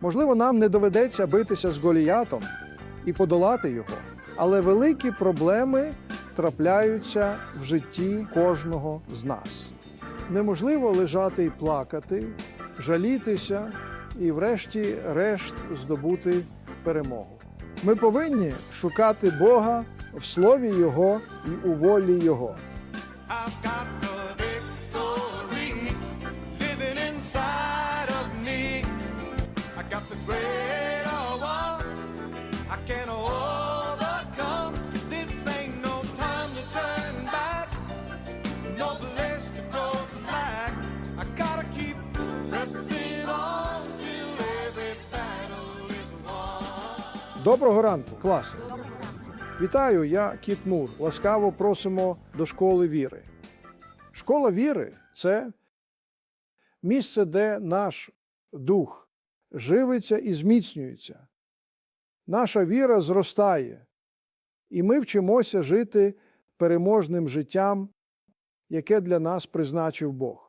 Можливо, нам не доведеться битися з Голіятом і подолати його, але великі проблеми трапляються в житті кожного з нас. Неможливо лежати і плакати, жалітися і, врешті-решт, здобути перемогу. Ми повинні шукати Бога в слові Його і у волі Його. Доброго ранку, класи! Вітаю, я Кіт Мур. Ласкаво просимо до школи віри. Школа віри це місце, де наш дух живиться і зміцнюється. Наша віра зростає, і ми вчимося жити переможним життям, яке для нас призначив Бог.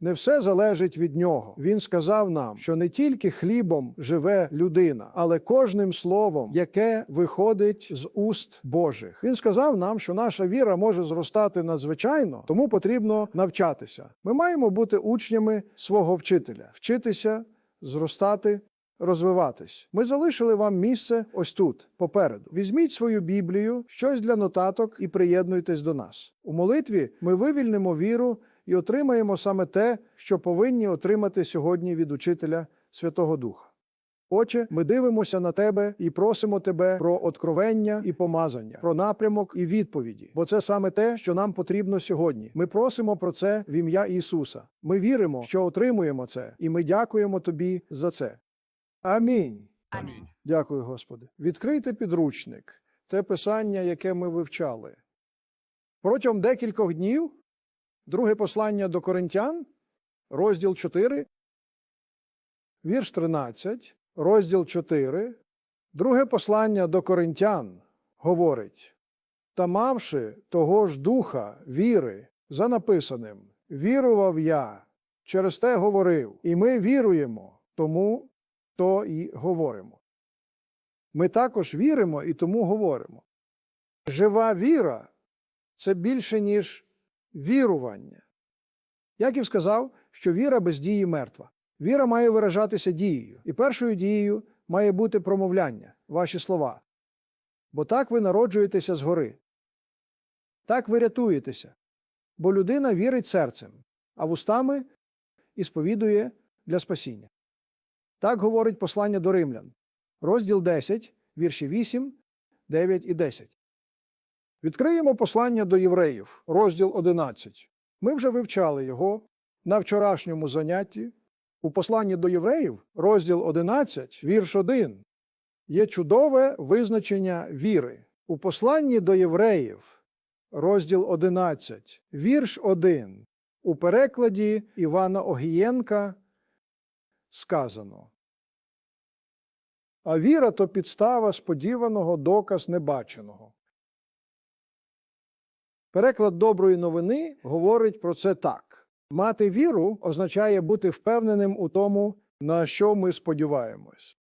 Не все залежить від нього. Він сказав нам, що не тільки хлібом живе людина, але кожним словом, яке виходить з уст Божих. Він сказав нам, що наша віра може зростати надзвичайно, тому потрібно навчатися. Ми маємо бути учнями свого вчителя, вчитися, зростати. Розвиватись. Ми залишили вам місце ось тут, попереду. Візьміть свою Біблію, щось для нотаток і приєднуйтесь до нас. У молитві ми вивільнимо віру і отримаємо саме те, що повинні отримати сьогодні від учителя Святого Духа. Отче, ми дивимося на тебе і просимо тебе про откровення і помазання, про напрямок і відповіді, бо це саме те, що нам потрібно сьогодні. Ми просимо про це в ім'я Ісуса. Ми віримо, що отримуємо це, і ми дякуємо тобі за це. Амінь. Амінь. Дякую, Господи. Відкрийте підручник, те писання, яке ми вивчали. Протягом декількох днів друге послання до Коринтян, розділ 4, вірш 13, розділ 4, друге послання до Коринтян говорить: Та мавши того ж духа віри, за написаним, вірував я, через те говорив, і ми віруємо, тому то і говоримо. Ми також віримо і тому говоримо. Жива віра це більше, ніж вірування. Яків сказав, що віра без дії мертва. Віра має виражатися дією, і першою дією має бути промовляння, ваші слова. Бо так ви народжуєтеся згори. Так ви рятуєтеся, бо людина вірить серцем, а вустами і сповідує для спасіння. Так говорить послання до римлян, розділ 10, вірші 8, 9 і 10. Відкриємо послання до євреїв, розділ 11. Ми вже вивчали його на вчорашньому занятті. У посланні до євреїв, розділ 11, вірш 1, є чудове визначення віри. У посланні до євреїв, розділ 11, вірш 1, у перекладі Івана Огієнка сказано. А віра то підстава сподіваного доказ небаченого. Переклад доброї новини говорить про це так: мати віру означає бути впевненим у тому, на що ми сподіваємось.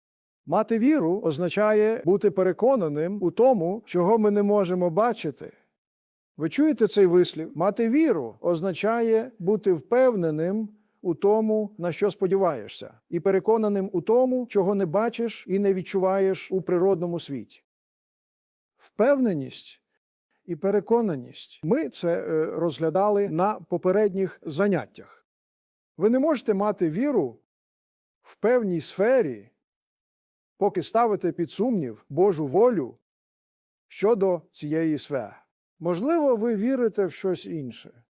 Мати віру означає бути переконаним у тому, чого ми не можемо бачити. Ви чуєте цей вислів? Мати віру означає бути впевненим у тому, на що сподіваєшся, і переконаним у тому, чого не бачиш і не відчуваєш у природному світі. Впевненість і переконаність. Ми це е, розглядали на попередніх заняттях. Ви не можете мати віру в певній сфері, поки ставите під сумнів Божу волю щодо цієї сфери. Можливо, ви вірите в щось інше.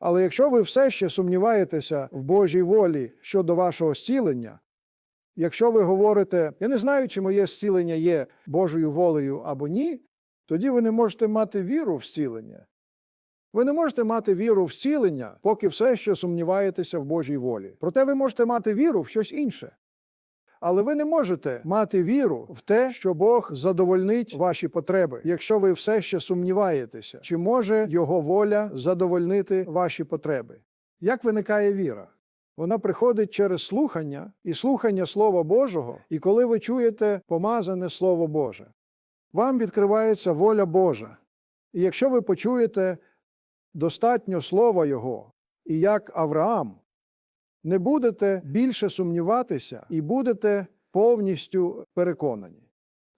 Але якщо ви все ще сумніваєтеся в Божій волі щодо вашого зцілення, якщо ви говорите, я не знаю, чи моє зцілення є Божою волею або ні, тоді ви не можете мати віру в зцілення. Ви не можете мати віру в зцілення, поки все ще сумніваєтеся в Божій волі. Проте ви можете мати віру в щось інше. Але ви не можете мати віру в те, що Бог задовольнить ваші потреби, якщо ви все ще сумніваєтеся, чи може Його воля задовольнити ваші потреби. Як виникає віра? Вона приходить через слухання і слухання Слова Божого, і коли ви чуєте помазане Слово Боже, вам відкривається воля Божа. І якщо ви почуєте достатньо слова Його, і як Авраам, не будете більше сумніватися і будете повністю переконані.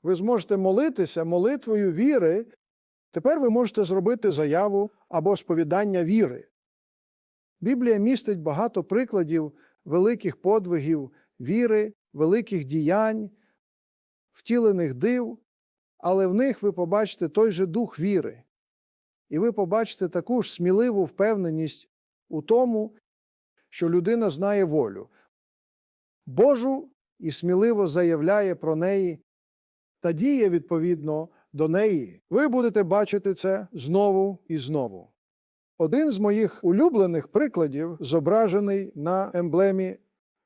Ви зможете молитися молитвою віри. Тепер ви можете зробити заяву або сповідання віри. Біблія містить багато прикладів великих подвигів віри, великих діянь, втілених див, але в них ви побачите той же дух віри. І ви побачите таку ж сміливу впевненість у тому, що людина знає волю, Божу і сміливо заявляє про неї та діє відповідно до неї. Ви будете бачити це знову і знову. Один з моїх улюблених прикладів зображений на емблемі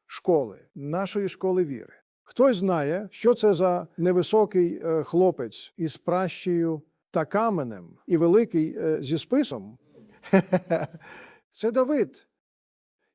школи, нашої школи віри. Хтось знає, що це за невисокий е, хлопець із пращею та каменем і великий е, зі списом. Це Давид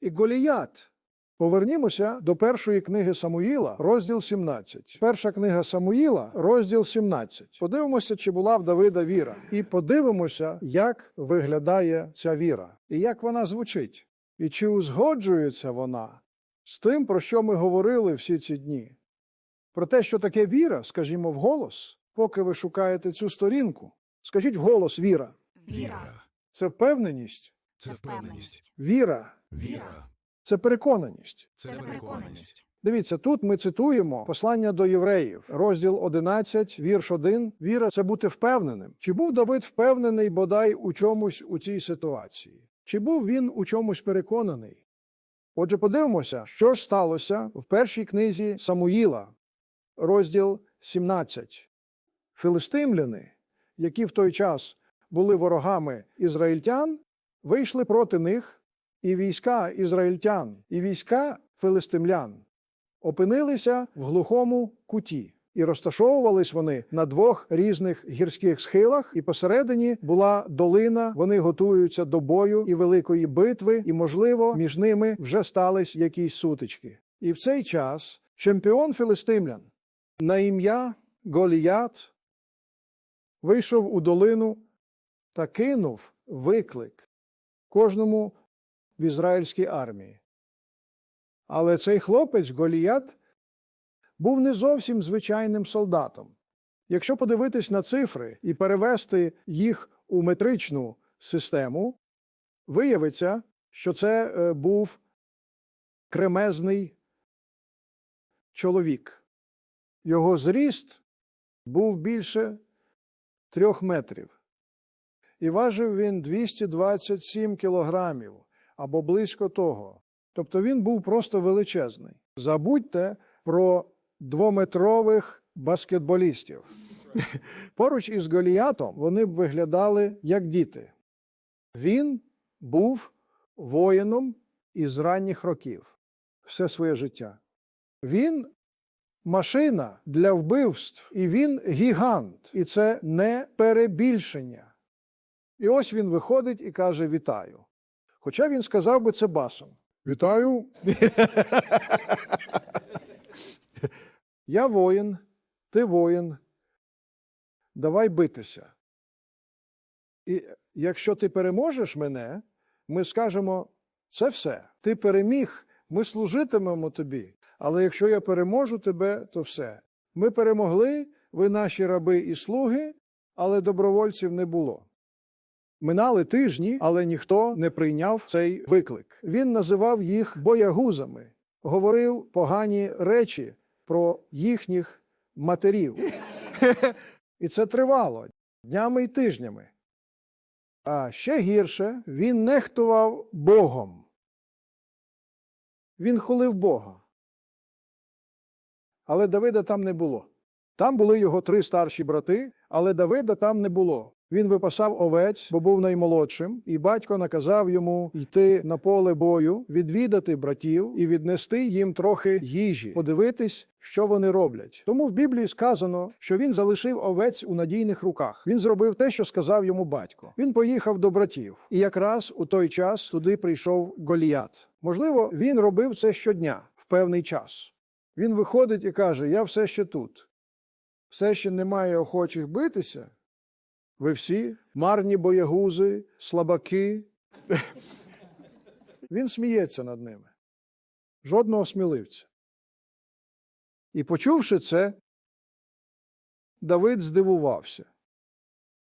і Голіят. Повернімося до першої книги Самуїла, розділ 17. Перша книга Самуїла, розділ 17. Подивимося, чи була в Давида віра, і подивимося, як виглядає ця віра, і як вона звучить, і чи узгоджується вона з тим, про що ми говорили всі ці дні. Про те, що таке віра, скажімо вголос, поки ви шукаєте цю сторінку. Скажіть вголос віра. Віра Це впевненість, це впевненість. віра Віра це переконаність. це переконаність. Дивіться, тут ми цитуємо послання до євреїв, розділ 11, вірш 1. Віра це бути впевненим. Чи був Давид впевнений бодай у чомусь у цій ситуації? Чи був він у чомусь переконаний? Отже, подивимося, що ж сталося в першій книзі Самуїла, розділ 17. Филистимляни, які в той час були ворогами ізраїльтян, вийшли проти них, і війська ізраїльтян, і війська филистимлян опинилися в глухому куті. І розташовувались вони на двох різних гірських схилах, і посередині була долина. Вони готуються до бою і великої битви, і, можливо, між ними вже стались якісь сутички. І в цей час чемпіон філистимлян на ім'я Голіят вийшов у долину та кинув виклик кожному в ізраїльській армії. Але цей хлопець Голіят був не зовсім звичайним солдатом. Якщо подивитись на цифри і перевести їх у метричну систему, виявиться, що це е, був кремезний чоловік. Його зріст був більше трьох метрів. І важив він 227 кілограмів або близько того. Тобто він був просто величезний. Забудьте про двометрових баскетболістів. Поруч із Голіятом вони б виглядали як діти. Він був воїном із ранніх років все своє життя. Він машина для вбивств, і він гігант, і це не перебільшення. І ось він виходить і каже: Вітаю. Хоча він сказав би це басом. Вітаю. Я воїн, ти воїн. Давай битися. І якщо ти переможеш мене, ми скажемо це все. Ти переміг, ми служитимемо тобі. Але якщо я переможу тебе, то все. Ми перемогли, ви наші раби і слуги, але добровольців не було. Минали тижні, але ніхто не прийняв цей виклик. Він називав їх боягузами, говорив погані речі про їхніх матерів. І це тривало днями й тижнями. А ще гірше він нехтував Богом. Він хулив Бога. Але Давида там не було. Там були його три старші брати, але Давида там не було. Він випасав овець, бо був наймолодшим, і батько наказав йому йти на поле бою, відвідати братів і віднести їм трохи їжі, подивитись, що вони роблять. Тому в Біблії сказано, що він залишив овець у надійних руках. Він зробив те, що сказав йому батько. Він поїхав до братів, і якраз у той час туди прийшов Голіят. Можливо, він робив це щодня в певний час. Він виходить і каже: Я все ще тут. Все ще немає охочих битися. Ви всі марні боягузи, слабаки. Він сміється над ними. Жодного сміливця. І почувши це, Давид здивувався.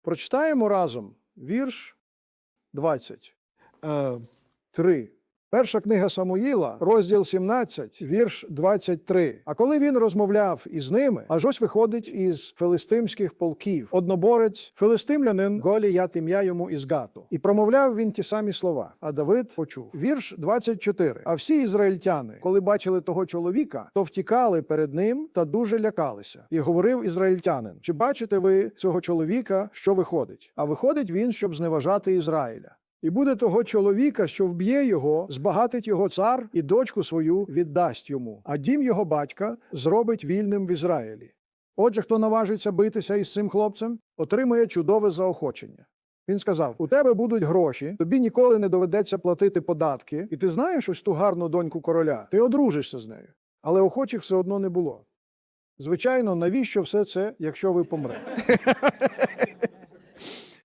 Прочитаємо разом вірш 20. Е, 3. Перша книга Самуїла, розділ 17, вірш 23. А коли він розмовляв із ними, аж ось виходить із филистимських полків, одноборець, филистимлянин Голіят ім'я йому із Гату. І промовляв він ті самі слова. А Давид почув. Вірш 24. А всі ізраїльтяни, коли бачили того чоловіка, то втікали перед ним та дуже лякалися. І говорив ізраїльтянин: Чи бачите ви цього чоловіка, що виходить? А виходить він, щоб зневажати Ізраїля. І буде того чоловіка, що вб'є його, збагатить його цар і дочку свою віддасть йому, а дім його батька зробить вільним в Ізраїлі. Отже, хто наважиться битися із цим хлопцем, отримає чудове заохочення. Він сказав: У тебе будуть гроші, тобі ніколи не доведеться платити податки, і ти знаєш ось ту гарну доньку короля, ти одружишся з нею. Але охочих все одно не було. Звичайно, навіщо все це, якщо ви помрете?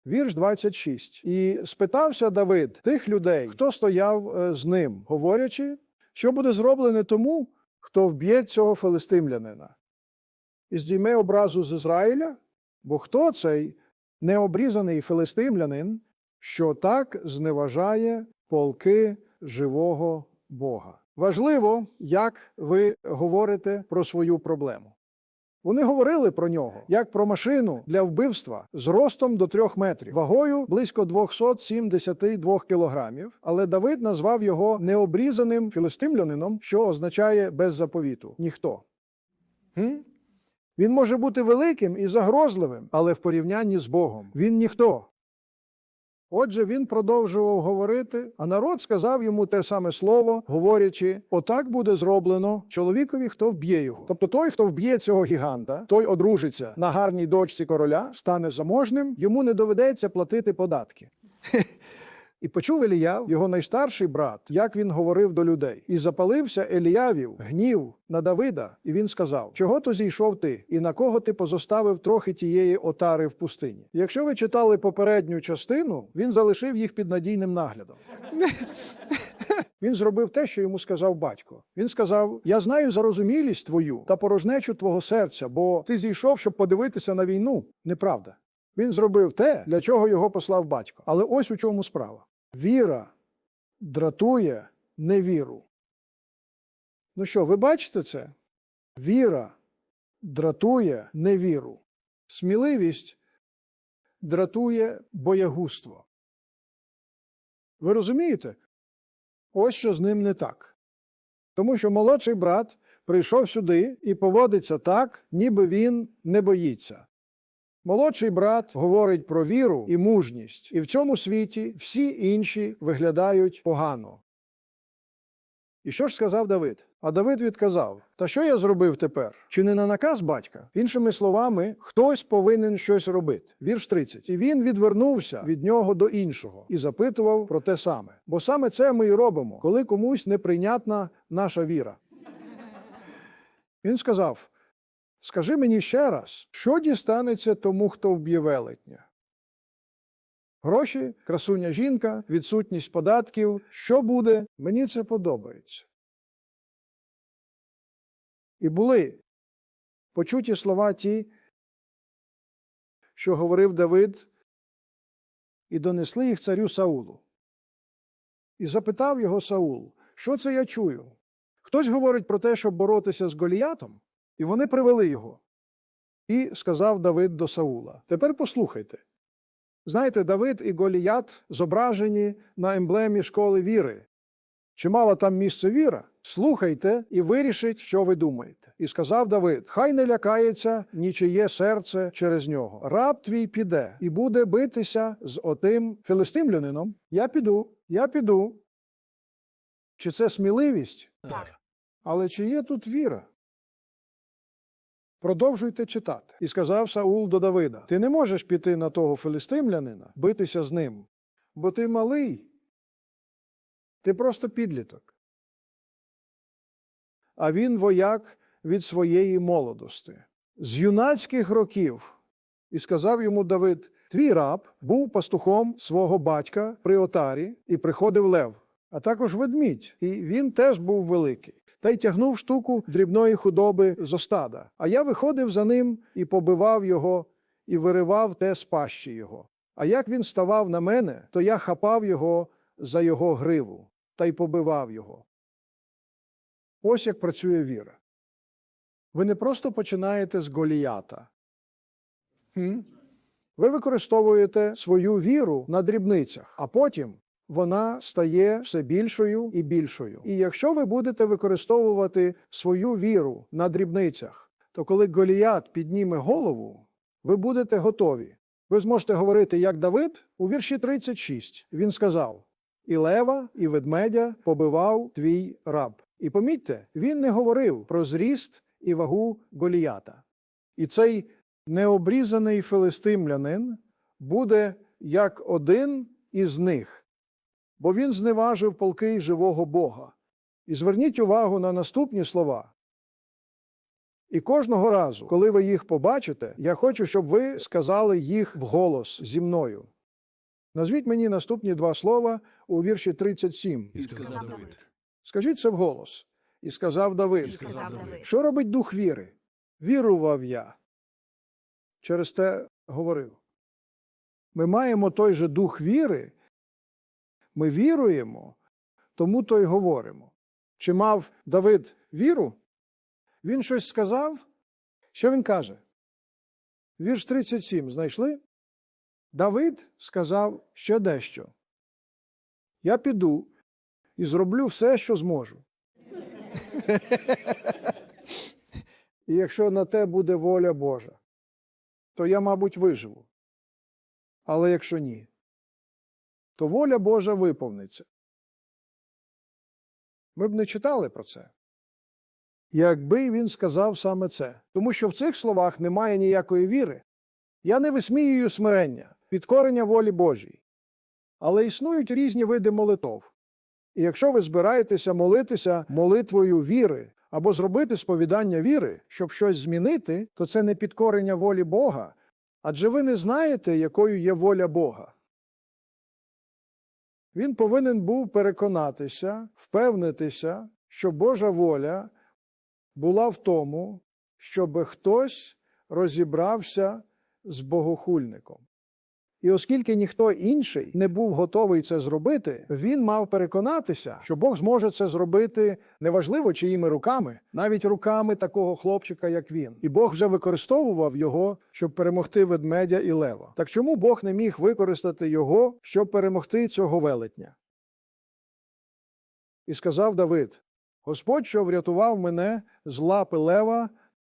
Вірш 26. І спитався Давид тих людей, хто стояв е, з ним, говорячи, що буде зроблене тому, хто вб'є цього филистимлянина. І здійме образу з Ізраїля, бо хто цей необрізаний филистимлянин, що так зневажає полки живого Бога. Важливо, як ви говорите про свою проблему. Вони говорили про нього як про машину для вбивства з ростом до трьох метрів, вагою близько 272 кілограмів. Але Давид назвав його необрізаним філистимлянином, що означає без заповіту ніхто. Хм? Він може бути великим і загрозливим, але в порівнянні з Богом він ніхто. Отже, він продовжував говорити, а народ сказав йому те саме слово, говорячи: отак буде зроблено чоловікові, хто вб'є його. Тобто той, хто вб'є цього гіганта, той одружиться на гарній дочці короля, стане заможним, йому не доведеться платити податки. І почув Еліяв, його найстарший брат, як він говорив до людей. І запалився Еліявів гнів на Давида, і він сказав: Чого то зійшов ти, і на кого ти позоставив трохи тієї отари в пустині? Якщо ви читали попередню частину, він залишив їх під надійним наглядом. Він зробив те, що йому сказав батько. Він сказав: Я знаю зарозумілість твою та порожнечу твого серця, бо ти зійшов, щоб подивитися на війну. Неправда. Він зробив те, для чого його послав батько. Але ось у чому справа. Віра дратує невіру. Ну що, ви бачите це? Віра дратує невіру. Сміливість дратує боягузтво. Ви розумієте? Ось що з ним не так. Тому що молодший брат прийшов сюди і поводиться так, ніби він не боїться. Молодший брат говорить про віру і мужність, і в цьому світі всі інші виглядають погано. І що ж сказав Давид? А Давид відказав: Та що я зробив тепер? Чи не на наказ батька? Іншими словами, хтось повинен щось робити. Вірш 30. І він відвернувся від нього до іншого і запитував про те саме. Бо саме це ми і робимо, коли комусь неприйнятна наша віра. Він сказав: Скажи мені ще раз, що дістанеться тому, хто вб'є велетня? Гроші, красуня жінка, відсутність податків. Що буде? Мені це подобається. І були почуті слова ті, що говорив Давид, і донесли їх царю Саулу. І запитав його Саул, що це я чую? Хтось говорить про те, щоб боротися з Голіятом, і вони привели його. І сказав Давид до Саула: Тепер послухайте. Знаєте, Давид і Голіят зображені на емблемі школи віри. Чи мала там місце віра? Слухайте і вирішіть, що ви думаєте. І сказав Давид: Хай не лякається нічиє серце через нього. Раб твій піде і буде битися з отим філистимлянином. Я піду, я піду. Чи це сміливість? Так. Але чи є тут віра? Продовжуйте читати. І сказав Саул до Давида: Ти не можеш піти на того филистимлянина, битися з ним, бо ти малий. Ти просто підліток. А він вояк від своєї молодості, з юнацьких років. І сказав йому Давид: Твій раб був пастухом свого батька при отарі, і приходив лев, а також ведмідь, і він теж був великий. Та й тягнув штуку дрібної худоби з остада. А я виходив за ним і побивав його, і виривав те з пащі його. А як він ставав на мене, то я хапав його за його гриву та й побивав його. Ось як працює віра. Ви не просто починаєте з Голіята. Ви використовуєте свою віру на дрібницях, а потім вона стає все більшою і більшою. І якщо ви будете використовувати свою віру на дрібницях, то коли Голіят підніме голову, ви будете готові. Ви зможете говорити, як Давид у вірші 36. Він сказав: І лева, і ведмедя побивав твій раб. І помітьте, він не говорив про зріст і вагу Голіята. І цей необрізаний филистимлянин буде як один із них, бо він зневажив полки живого Бога. І зверніть увагу на наступні слова. І кожного разу, коли ви їх побачите, я хочу, щоб ви сказали їх вголос зі мною. Назвіть мені наступні два слова у вірші 37. І сказав Давид. Скажіть це вголос. І сказав Давид. І сказав Давид. Що робить дух віри? Вірував я. Через те говорив. Ми маємо той же дух віри. Ми віруємо, тому то й говоримо. Чи мав Давид віру? Він щось сказав? Що він каже? Вірш 37 знайшли? Давид сказав ще дещо. Я піду і зроблю все, що зможу. І якщо на те буде воля Божа, то я, мабуть, виживу. Але якщо ні, то воля Божа виповниться. Ми б не читали про це. Якби він сказав саме це, тому що в цих словах немає ніякої віри. Я не висміюю смирення, підкорення волі Божій. Але існують різні види молитов. І якщо ви збираєтеся молитися молитвою віри або зробити сповідання віри, щоб щось змінити, то це не підкорення волі Бога, адже ви не знаєте, якою є воля Бога. Він повинен був переконатися, впевнитися, що Божа воля була в тому, щоб хтось розібрався з богохульником. І оскільки ніхто інший не був готовий це зробити, він мав переконатися, що Бог зможе це зробити неважливо чиїми руками, навіть руками такого хлопчика, як він. І Бог вже використовував його, щоб перемогти ведмедя і лева. Так чому Бог не міг використати його, щоб перемогти цього велетня? І сказав Давид: Господь, що врятував мене з лапи лева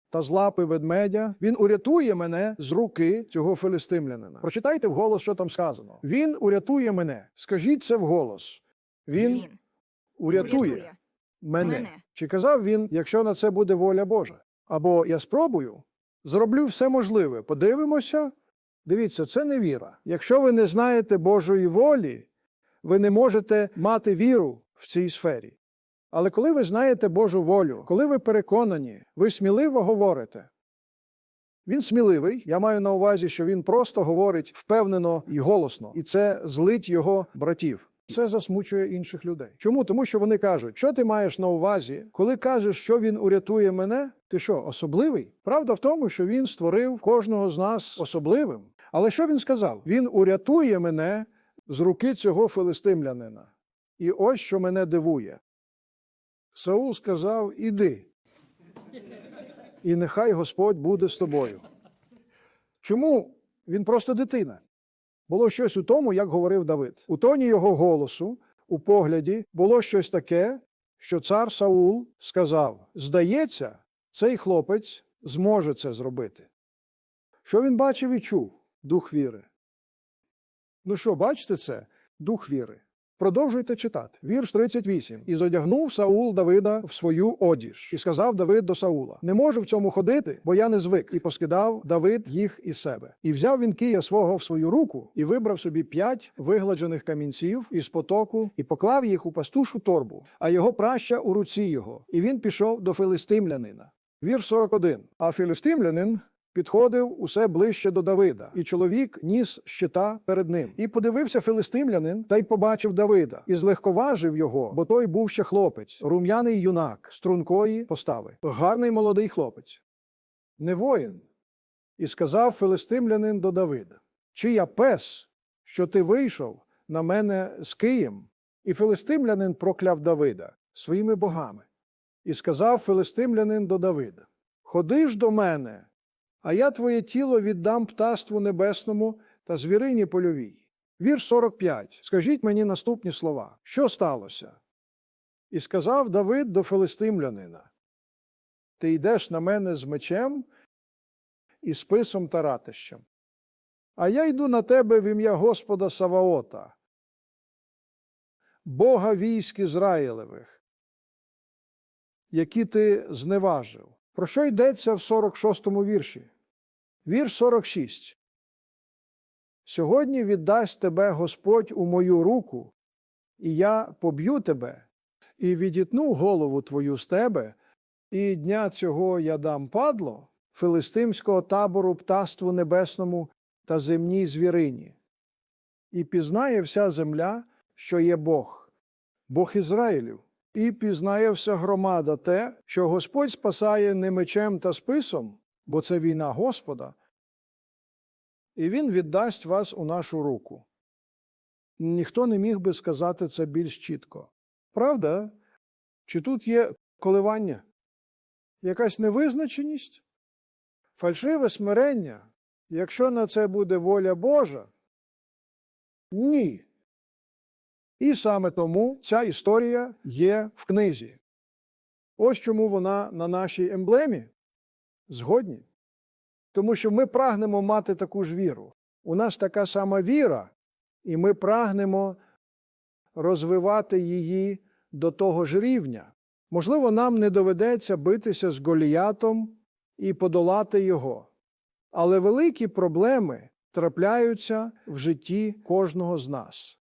та з лапи ведмедя, він урятує мене з руки цього филистимлянина. Прочитайте вголос, що там сказано. Він урятує мене. Скажіть це вголос. Він, урятує, мене. мене. Чи казав він, якщо на це буде воля Божа? Або я спробую, зроблю все можливе. Подивимося. Дивіться, це не віра. Якщо ви не знаєте Божої волі, ви не можете мати віру в цій сфері. Але коли ви знаєте Божу волю, коли ви переконані, ви сміливо говорите. Він сміливий, я маю на увазі, що він просто говорить впевнено і голосно, і це злить його братів. Це засмучує інших людей. Чому? Тому що вони кажуть, що ти маєш на увазі, коли кажеш, що він урятує мене, ти що, особливий? Правда в тому, що він створив кожного з нас особливим. Але що він сказав? Він урятує мене з руки цього филистимлянина. І ось що мене дивує. Саул сказав: Іди, і нехай Господь буде з тобою. Чому він просто дитина? Було щось у тому, як говорив Давид. У тоні його голосу, у погляді, було щось таке, що цар Саул сказав: Здається, цей хлопець зможе це зробити. Що він бачив і чув? Дух віри. Ну що, бачите це? Дух віри. Продовжуйте читати. Вірш 38. І зодягнув Саул Давида в свою одіж, і сказав Давид до Саула: Не можу в цьому ходити, бо я не звик. І поскидав Давид їх із себе. І взяв він кия свого в свою руку, і вибрав собі п'ять вигладжених камінців із потоку, і поклав їх у пастушу торбу, а його праща у руці його. І він пішов до филистимлянина. Вірш 41. А філістимлянин підходив усе ближче до Давида, і чоловік ніс щита перед ним. І подивився филистимлянин та й побачив Давида, і злегковажив його, бо той був ще хлопець, рум'яний юнак, стрункої постави, гарний молодий хлопець, не воїн. І сказав филистимлянин до Давида: Чи я пес, що ти вийшов на мене з Києм? І филистимлянин прокляв Давида своїми богами. І сказав филистимлянин до Давида: Ходи ж до мене, а я твоє тіло віддам птаству небесному та звірині польовій. Вірш 45. Скажіть мені наступні слова. Що сталося? І сказав Давид до филистимлянина: Ти йдеш на мене з мечем і списом та ратищем. А я йду на тебе в ім'я Господа Саваота, Бога військ Ізраїлевих, які ти зневажив. Про що йдеться в 46-му вірші? Вірш 46. Сьогодні віддасть тебе Господь у мою руку, і я поб'ю тебе, і відітну голову твою з тебе, і дня цього я дам падло филистимського табору птаству небесному та земній звірині. І пізнає вся земля, що є Бог, Бог Ізраїлів. І пізнає вся громада те, що Господь спасає не мечем та списом, бо це війна Господа, і Він віддасть вас у нашу руку. Ніхто не міг би сказати це більш чітко. Правда? Чи тут є коливання? Якась невизначеність? Фальшиве смирення? Якщо на це буде воля Божа? Ні. І саме тому ця історія є в книзі. Ось чому вона на нашій емблемі. Згодні. Тому що ми прагнемо мати таку ж віру. У нас така сама віра, і ми прагнемо розвивати її до того ж рівня. Можливо, нам не доведеться битися з Голіятом і подолати його. Але великі проблеми трапляються в житті кожного з нас.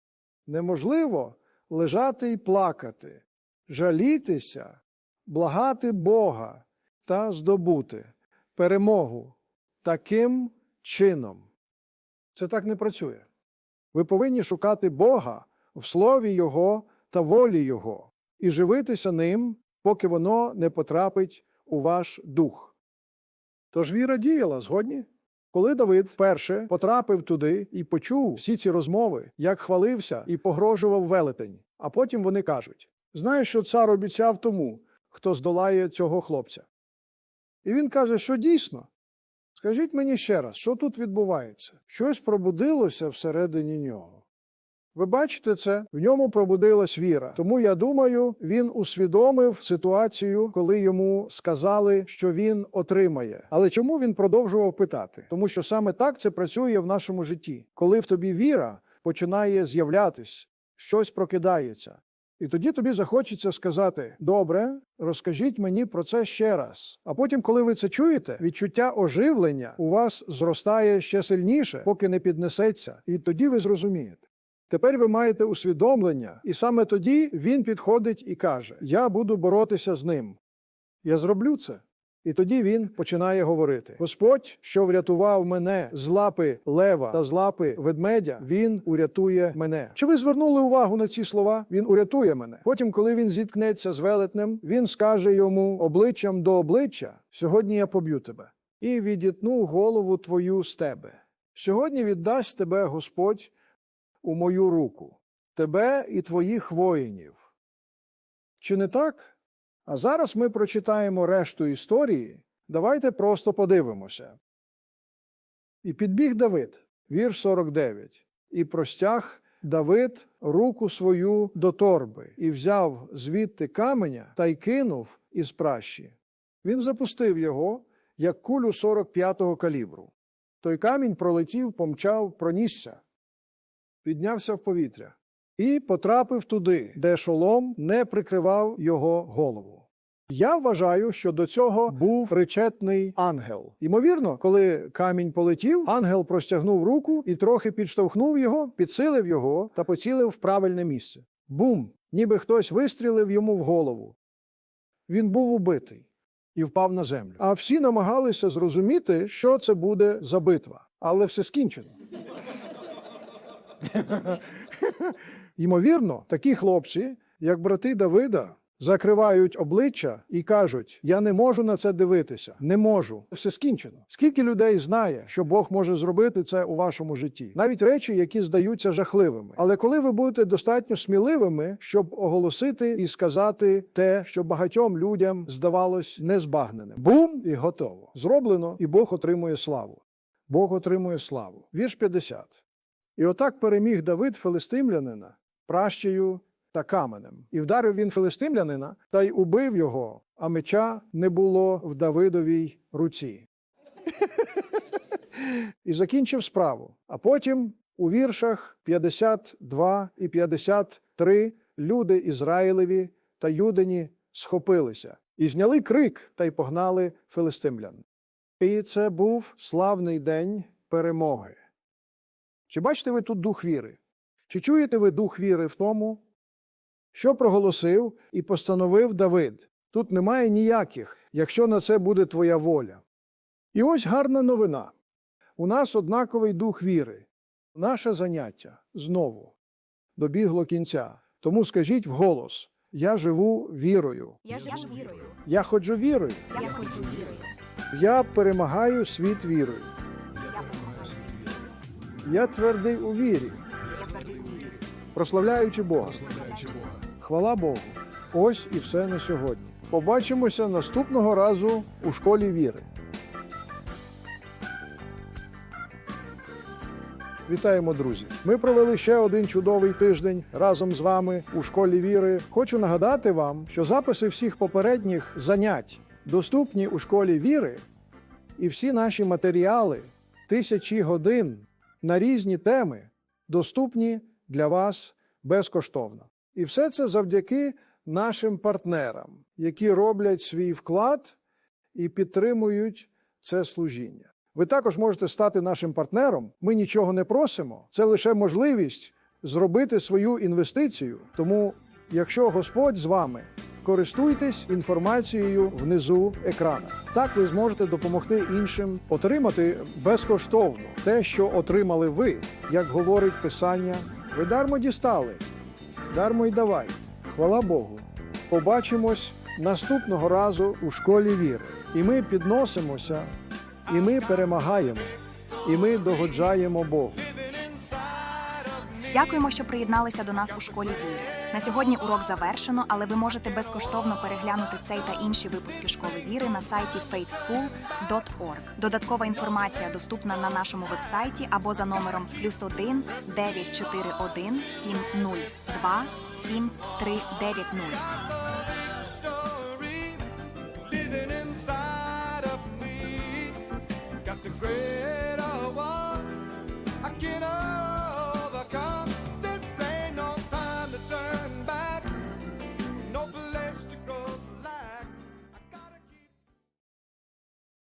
Неможливо лежати і плакати, жалітися, благати Бога та здобути перемогу таким чином. Це так не працює. Ви повинні шукати Бога в слові Його та волі Його і живитися ним, поки воно не потрапить у ваш дух. Тож віра діяла згодні? Коли Давид вперше потрапив туди і почув всі ці розмови, як хвалився і погрожував велетень, а потім вони кажуть: знаєш, що цар обіцяв тому, хто здолає цього хлопця. І він каже, що дійсно. Скажіть мені ще раз, що тут відбувається? Щось пробудилося всередині нього. Ви бачите це, в ньому пробудилась віра. Тому я думаю, він усвідомив ситуацію, коли йому сказали, що він отримає. Але чому він продовжував питати? Тому що саме так це працює в нашому житті. Коли в тобі віра починає з'являтись, щось прокидається. І тоді тобі захочеться сказати: добре, розкажіть мені про це ще раз. А потім, коли ви це чуєте, відчуття оживлення у вас зростає ще сильніше, поки не піднесеться, і тоді ви зрозумієте. Тепер ви маєте усвідомлення, і саме тоді він підходить і каже: Я буду боротися з ним. Я зроблю це. І тоді він починає говорити: Господь, що врятував мене з лапи лева та з лапи ведмедя, він урятує мене. Чи ви звернули увагу на ці слова? Він урятує мене. Потім, коли він зіткнеться з велетнем, він скаже йому обличчям до обличчя: Сьогодні я поб'ю тебе і відітну голову твою з тебе. Сьогодні віддасть тебе Господь у мою руку, тебе і твоїх воїнів. Чи не так? А зараз ми прочитаємо решту історії. Давайте просто подивимося. І підбіг Давид, вірш 49, і простяг Давид руку свою до торби і взяв звідти каменя та й кинув із пращі. Він запустив його, як кулю 45-го калібру. Той камінь пролетів, помчав, пронісся, піднявся в повітря і потрапив туди, де шолом не прикривав його голову. Я вважаю, що до цього був причетний ангел. Ймовірно, коли камінь полетів, ангел простягнув руку і трохи підштовхнув його, підсилив його та поцілив в правильне місце. Бум! Ніби хтось вистрілив йому в голову. Він був убитий і впав на землю. А всі намагалися зрозуміти, що це буде за битва. Але все скінчено. Ймовірно, такі хлопці, як брати Давида, закривають обличчя і кажуть: Я не можу на це дивитися, не можу. Все скінчено. Скільки людей знає, що Бог може зробити це у вашому житті? Навіть речі, які здаються жахливими. Але коли ви будете достатньо сміливими, щоб оголосити і сказати те, що багатьом людям здавалось незбагненим, бум і готово. Зроблено, і Бог отримує славу. Бог отримує славу. Вірш 50. І отак переміг Давид филистимлянина пращею та каменем. І вдарив він филистимлянина та й убив його, а меча не було в Давидовій руці. І закінчив справу. А потім у віршах 52 і 53 люди Ізраїлеві та Юдині схопилися і зняли крик та й погнали филистимлян. І це був славний день перемоги. Чи бачите ви тут дух віри? Чи чуєте ви дух віри в тому, що проголосив і постановив Давид? Тут немає ніяких, якщо на це буде твоя воля. І ось гарна новина. У нас однаковий дух віри. Наше заняття знову добігло кінця. Тому скажіть вголос: я живу вірою. Я живу вірою. Я ходжу вірою. Я ходжу вірою. Я перемагаю світ вірою. Я твердий у вірі. прославляючи Бога. Хвала Богу. Ось і все на сьогодні. Побачимося наступного разу у школі віри. Вітаємо, друзі! Ми провели ще один чудовий тиждень разом з вами у школі віри. Хочу нагадати вам, що записи всіх попередніх занять доступні у школі віри, і всі наші матеріали, тисячі годин на різні теми доступні для вас безкоштовно. І все це завдяки нашим партнерам, які роблять свій вклад і підтримують це служіння. Ви також можете стати нашим партнером. Ми нічого не просимо. Це лише можливість зробити свою інвестицію. Тому, якщо Господь з вами, користуйтесь інформацією внизу екрана. Так ви зможете допомогти іншим отримати безкоштовно те, що отримали ви, як говорить Писання. Ви дармо дістали, дармо й давайте. Хвала Богу. Побачимось наступного разу у школі віри. І ми підносимося, і ми перемагаємо, і ми догоджаємо Богу. Дякуємо, що приєдналися до нас у школі віри. На сьогодні урок завершено, але ви можете безкоштовно переглянути цей та інші випуски школи віри на сайті faithschool.org. Додаткова інформація доступна на нашому вебсайті або за номером плюс 1 941 702 7390.